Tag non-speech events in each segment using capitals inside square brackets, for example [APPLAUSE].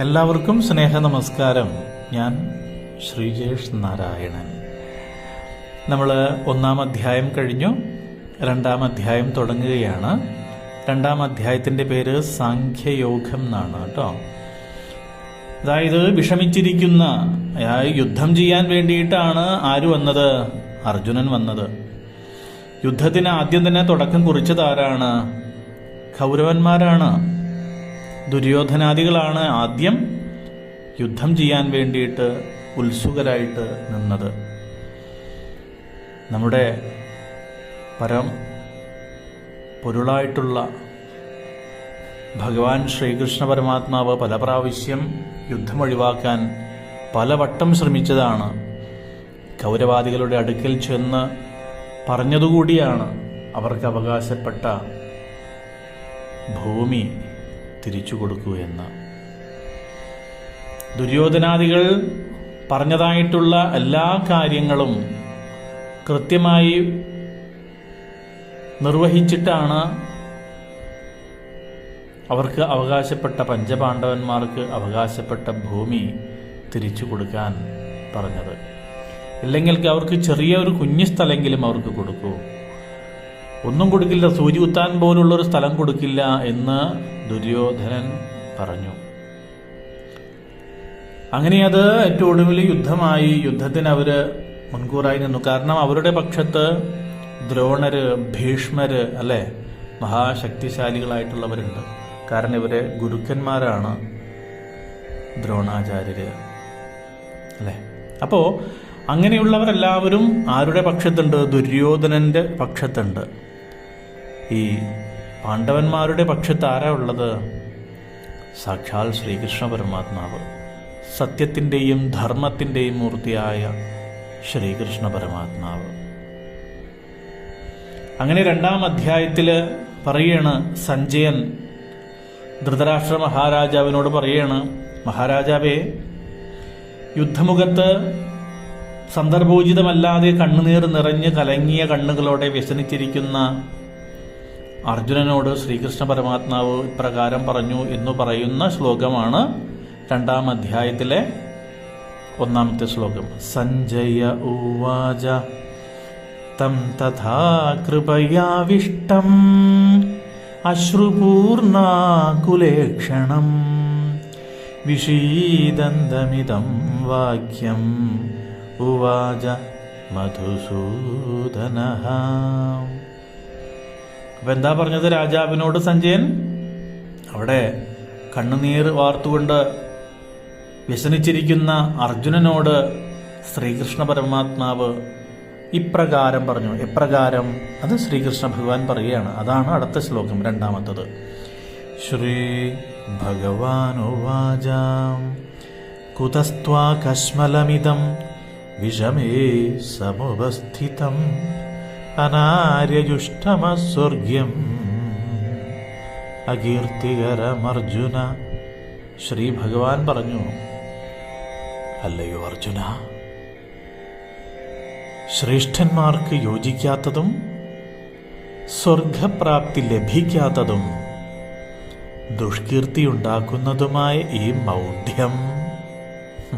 എല്ലാവർക്കും സ്നേഹ നമസ്കാരം. ഞാൻ ശ്രീജേഷ് നാരായണൻ. നമ്മൾ ഒന്നാം അധ്യായം കഴിഞ്ഞു. രണ്ടാം അധ്യായം തുടങ്ങുകയാണ്. രണ്ടാം അധ്യായത്തിന്റെ പേര് സാഖ്യയോഗം എന്നാണ് കേട്ടോ. അതായത് വിഷമിച്ചിരിക്കുന്ന യുദ്ധം ചെയ്യാൻ വേണ്ടിയിട്ടാണ് ആര് വന്നത്? അർജുനൻ വന്നത്. യുദ്ധത്തിന് ആദ്യം തന്നെ തുടക്കം കുറിച്ചത് ആരാണ്? കൗരവന്മാരാണ്. ദുര്യോധനാദികളാണ് ആദ്യം യുദ്ധം ചെയ്യാൻ വേണ്ടിയിട്ട് ഉത്സുകരായിട്ട് നിന്നത്. നമ്മുടെ പരം പൊരുളായിട്ടുള്ള ഭഗവാൻ ശ്രീകൃഷ്ണ പരമാത്മാവ് പല പ്രാവശ്യം യുദ്ധം ഒഴിവാക്കാൻ പലവട്ടം ശ്രമിച്ചതാണ്. കൗരവാദികളുടെ അടുക്കൽ ചെന്ന് പറഞ്ഞതുകൂടിയാണ് അവർക്ക് അവകാശപ്പെട്ട ഭൂമി. തിരിച്ചു കൊടുക്കൂ എന്ന്. ദുര്യോധനാദികൾ പറഞ്ഞതായിട്ടുള്ള എല്ലാ കാര്യങ്ങളും കൃത്യമായി നിർവഹിച്ചിട്ടാണ് അവർക്ക് അവകാശപ്പെട്ട പഞ്ചപാണ്ഡവന്മാർക്ക് അവകാശപ്പെട്ട ഭൂമി തിരിച്ചു കൊടുക്കാൻ പറഞ്ഞത്. ഇല്ലെങ്കിൽ അവർക്ക് ചെറിയ ഒരു കുഞ്ഞു സ്ഥലമെങ്കിലും അവർക്ക് കൊടുക്കൂ. ഒന്നും കൊടുക്കില്ല സൂചി കുത്താൻ പോലുള്ളൊരു സ്ഥലം കൊടുക്കില്ല എന്ന് ദുര്യോധനൻ പറഞ്ഞു. അങ്ങനെ അത് ഏറ്റവും ഒടുവിൽ യുദ്ധമായി യുദ്ധത്തിന് അവർ മുൻകൂറായി നിന്നു. കാരണം അവരുടെ പക്ഷത്ത് ദ്രോണര് ഭീഷ്മര് അല്ലെ? മഹാശക്തിശാലികളായിട്ടുള്ളവരുണ്ട്. കാരണം ഇവരെ ഗുരുക്കന്മാരാണ് ദ്രോണാചാര്യര്. അല്ലെ? അപ്പോ അങ്ങനെയുള്ളവരെല്ലാവരും ആരുടെ പക്ഷത്തുണ്ട്? ദുര്യോധനന്റെ പക്ഷത്തുണ്ട്. ഈ പാണ്ഡവന്മാരുടെ പക്ഷത്ത് ആരാ ഉള്ളത്? സാക്ഷാൽ ശ്രീകൃഷ്ണ പരമാത്മാവ്. സത്യത്തിന്റെയും ധർമ്മത്തിന്റെയും മൂർത്തിയായ ശ്രീകൃഷ്ണ പരമാത്മാവ്. അങ്ങനെ രണ്ടാം അധ്യായത്തിൽ പറയാണ് സഞ്ജയൻ. ധൃതരാഷ്ട്ര മഹാരാജാവിനോട് പറയാണ് മഹാരാജാവേ യുദ്ധമുഖത്ത് സന്ദർഭോചിതമല്ലാതെ കണ്ണുനീർ നിറഞ്ഞ് കലങ്ങിയ കണ്ണുകളോടെ വ്യസനിച്ചിരിക്കുന്ന അർജുനനോട് ശ്രീകൃഷ്ണ പരമാത്മാവ് ഇപ്രകാരം പറഞ്ഞു എന്ന് പറയുന്ന ശ്ലോകമാണ് രണ്ടാം അധ്യായത്തിലെ ഒന്നാമത്തെ ശ്ലോകം. സഞ്ജയ ഉവാച തം തഥാ കൃപയാവിഷ്ടം അശ്രുപൂർണാകുലേക്ഷണം വിഷീദന്തമിതം വാക്യം ഉവാച മധുസൂദന. അപ്പൊ എന്താ പറഞ്ഞത് രാജാവിനോട് സഞ്ജയൻ? അവിടെ കണ്ണുനീർ വാർത്തുകൊണ്ട് വ്യസനിച്ചിരിക്കുന്ന അർജുനനോട് ശ്രീകൃഷ്ണ പരമാത്മാവ് ഇപ്രകാരം പറഞ്ഞു. എപ്രകാരം? അത് ശ്രീകൃഷ്ണ ഭഗവാൻ പറയുകയാണ്. അതാണ് അടുത്ത ശ്ലോകം രണ്ടാമത്തത്. ശ്രീ ഭഗവാനുവാചാം. കുതസ്ത്വാ കശ്മലമിതം വിഷമേ സമുപസ്ഥിതം അനാര്യജുഷ്ടമസ്വർഗ്യം അകീർത്തികരമർജുന ശ്രീ ഭഗവാൻ പറഞ്ഞു അല്ലയോ അർജുന ശ്രേഷ്ഠന്മാർക്ക് യോജിക്കാത്തതും സ്വർഗപ്രാപ്തി ലഭിക്കാത്തതും ദുഷ്കീർത്തി ഉണ്ടാക്കുന്നതുമായ ഈ മൗഢ്യം [LAUGHS]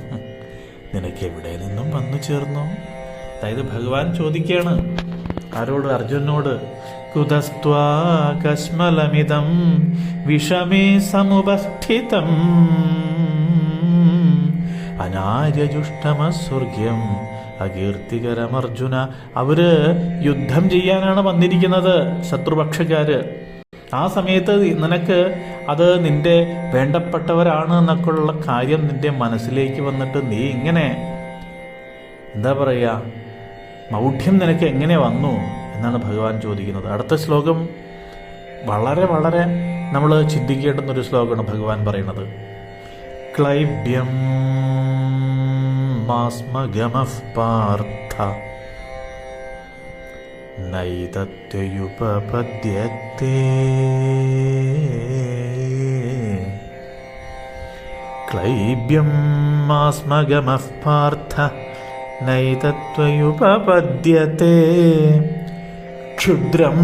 നിനക്ക് എവിടെ നിന്നും വന്നു ചേർന്നു? അതായത് ഭഗവാൻ ചോദിക്കുകയാണ് ആരോട്? അർജുനോട് കുതസ്വാകശ്മലമിതം വിഷമേ സമുപസ്ഥിതം. അനാര്യജുഷ്ടമസ്വർഗ്യം അകീർത്തികരമർജുന അവർ യുദ്ധം ചെയ്യാനാണ് വന്നിരിക്കുന്നത് ശത്രുപക്ഷക്കാര്. ആ സമയത്ത് നിനക്ക് അത് നിന്റെ വേണ്ടപ്പെട്ടവരാണ് എന്നൊക്കെയുള്ള കാര്യം നിന്റെ മനസ്സിലേക്ക് വന്നിട്ട് നീ ഇങ്ങനെ എന്താ പറയുക മൗഢ്യം നിനക്ക് എങ്ങനെ വന്നു എന്നാണ് ഭഗവാൻ ചോദിക്കുന്നത്. അടുത്ത ശ്ലോകം വളരെ വളരെ നമ്മൾ ചിന്തിക്കേണ്ടുന്നൊരു ശ്ലോകമാണ് ഭഗവാൻ പറയുന്നത്. ക്ലൈബ്യം മാസ്മഗമഃ പാർത്ഥ നൈതത്വയുപപദ്യത്തെ. ക്ലൈബ്യം മാസ്മഗമഃ പാർത്ഥ ക്ഷുദ്രം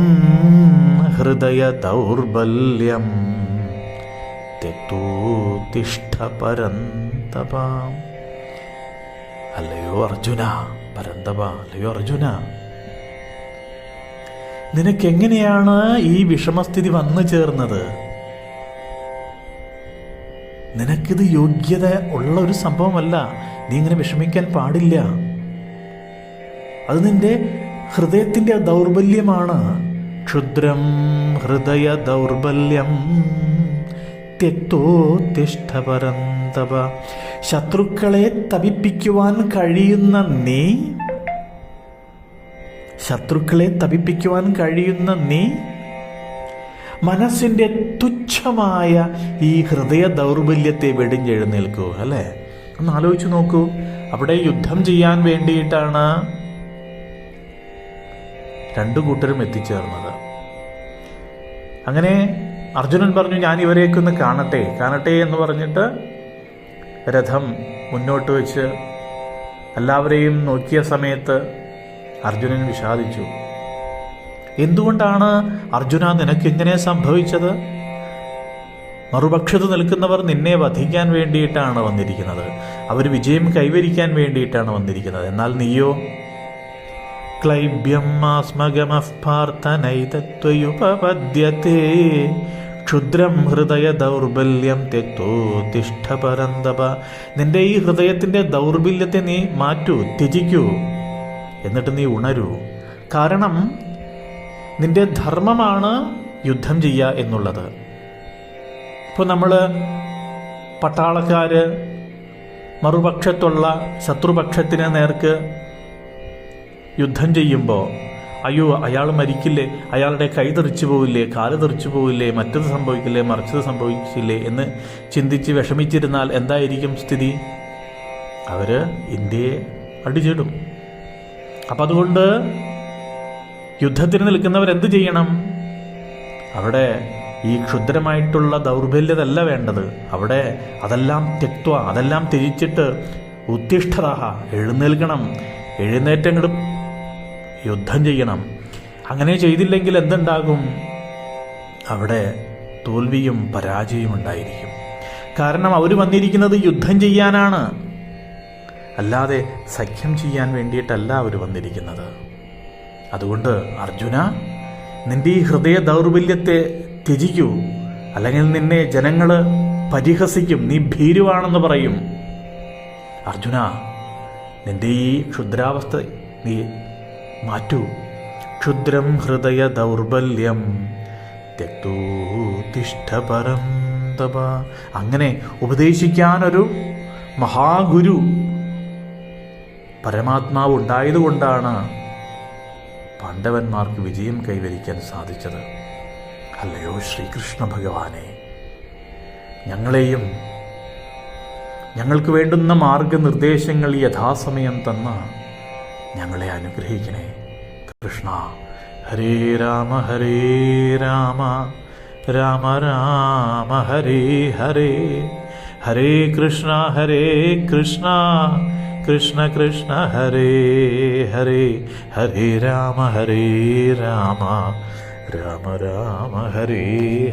ഹൃദയ ദൗർബല്യം തെക്ത അല്ലയോ അർജുന പരന്തപ അല്ലയോ അർജുന. നിനക്കെങ്ങനെയാണ് ഈ വിഷമസ്ഥിതി വന്നു ചേർന്നത്? നിനക്കിത് യോഗ്യത ഉള്ള ഒരു സംഭവമല്ല. നീ ഇങ്ങനെ വിഷമിക്കാൻ പാടില്ല. അത് നിന്റെ ഹൃദയത്തിന്റെ ദൗർബല്യമാണ്. ക്ഷുദ്രം ഹൃദയ ദൗർബല്യം. തെക്തോത്തിഷ്ഠപരന്തപ ശത്രുക്കളെ തപിപ്പിക്കുവാൻ കഴിയുന്ന നീ ശത്രുക്കളെ തപിപ്പിക്കുവാൻ കഴിയുന്ന നീ മനസ്സിന്റെ തുച്ഛമായ ഈ ഹൃദയ ദൗർബല്യത്തെ വെടിഞ്ഞെഴുന്നേൽക്കൂ അല്ലേ? ഒന്ന് ആലോചിച്ച് നോക്കൂ. അവിടെ യുദ്ധം ചെയ്യാൻ വേണ്ടിയിട്ടാണ് രണ്ടു കൂട്ടരും എത്തിച്ചേർന്നത്. അങ്ങനെ അർജുനൻ പറഞ്ഞു ഞാൻ ഇവരെയൊക്കെ ഒന്ന് കാണട്ടെ കാണട്ടെ എന്ന് പറഞ്ഞിട്ട് രഥം മുന്നോട്ട് വെച്ച് എല്ലാവരെയും നോക്കിയ സമയത്ത് അർജുനൻ വിഷാദിച്ചു. എന്തുകൊണ്ടാണ് അർജുന നിനക്ക് എങ്ങനെ സംഭവിച്ചത്? മറുപക്ഷത്ത് നിൽക്കുന്നവർ നിന്നെ വധിക്കാൻ വേണ്ടിയിട്ടാണ് വന്നിരിക്കുന്നത്. അവർ വിജയം കൈവരിക്കാൻ വേണ്ടിയിട്ടാണ് വന്നിരിക്കുന്നത്. എന്നാൽ നീയോ ക്ലൈബ്യം മാസ്മഗമഃപാർത്ഥനൈതത്വയുപപദ്യത്തെ ക്ഷുദ്രം ഹൃദയ ദൗർബല്യം തെക്തോത്തിഷ്ഠ പരന്തപ. നിന്റെ ഈ ഹൃദയത്തിന്റെ ദൗർബല്യത്തെ നീ മാറ്റൂ ത്യജിക്കൂ. എന്നിട്ട് നീ ഉണരൂ. കാരണം നിന്റെ ധർമ്മമാണ് യുദ്ധം ചെയ്യുക എന്നുള്ളത്. ഇപ്പോൾ നമ്മൾ പട്ടാളക്കാർ മറുപക്ഷത്തുള്ള ശത്രുപക്ഷത്തിന് നേർക്ക് യുദ്ധം ചെയ്യുമ്പോൾ അയ്യോ അയാൾ മരിക്കില്ലേ? അയാളുടെ കൈ തെറിച്ചു പോവില്ലേ? കാൽ തെറിച്ചു പോവില്ലേ? മറ്റത് സംഭവിക്കില്ലേ? മറിച്ചത് സംഭവിക്കില്ലേ? എന്ന് ചിന്തിച്ച് വിഷമിച്ചിരുന്നാൽ എന്തായിരിക്കും സ്ഥിതി? അവർ ഇന്ത്യയെ അടിച്ചിടും. അപ്പം അതുകൊണ്ട് യുദ്ധത്തിന് നിൽക്കുന്നവർ എന്ത് ചെയ്യണം? അവിടെ ഈ ക്ഷുദ്രമായിട്ടുള്ള ദൗർബല്യതല്ല വേണ്ടത്. അവിടെ അതെല്ലാം തെക്വ അതെല്ലാം തിരിച്ചിട്ട് ഉത്തിഷ്ഠത എഴുന്നേൽക്കണം. എഴുന്നേറ്റങ്ങോട്ട് യുദ്ധം ചെയ്യണം. അങ്ങനെ ചെയ്തില്ലെങ്കിൽ എന്തുണ്ടാകും? അവിടെ തോൽവിയും പരാജയവും ഉണ്ടായിരിക്കും. കാരണം അവർ വന്നിരിക്കുന്നത് യുദ്ധം ചെയ്യാനാണ്. അല്ലാതെ സഖ്യം ചെയ്യാൻ വേണ്ടിയിട്ടല്ല അവർ വന്നിരിക്കുന്നത്. അതുകൊണ്ട് അർജുന നിന്റെ ഈ ഹൃദയ ദൗർബല്യത്തെ ത്യജിക്കൂ. അല്ലെങ്കിൽ നിന്നെ ജനങ്ങൾ പരിഹസിക്കും. നീ ഭീരുവാണെന്ന് പറയും. അർജുന നിന്റെ ഈ ക്ഷുദ്രാവസ്ഥ നീ മാറ്റൂ. ക്ഷുദ്രം ഹൃദയ ദൗർബല്യം. തിഷ്ടപരം തപ. അങ്ങനെ ഉപദേശിക്കാനൊരു മഹാഗുരു പരമാത്മാവ് ഉണ്ടായതുകൊണ്ടാണ് പാണ്ഡവന്മാർക്ക് വിജയം കൈവരിക്കാൻ സാധിച്ചത്. അല്ലയോ ശ്രീകൃഷ്ണ ഭഗവാനെ ഞങ്ങളെയും ഞങ്ങൾക്ക് വേണ്ടുന്ന മാർഗനിർദ്ദേശങ്ങൾ യഥാസമയം തന്ന ഞങ്ങളെ അനുഗ്രഹിക്കണേ. കൃഷ്ണ. ഹരേ രാമ ഹരേ രാമ. രാമ രാമ ഹരേ ഹരേ. ഹരേ കൃഷ്ണ ഹരേ കൃഷ്ണ. കൃഷ്ണ കൃഷ്ണ ഹരേ ഹരേ. ഹരേ രാമ ഹരേ രാമ. രാമ രാമ ഹരേ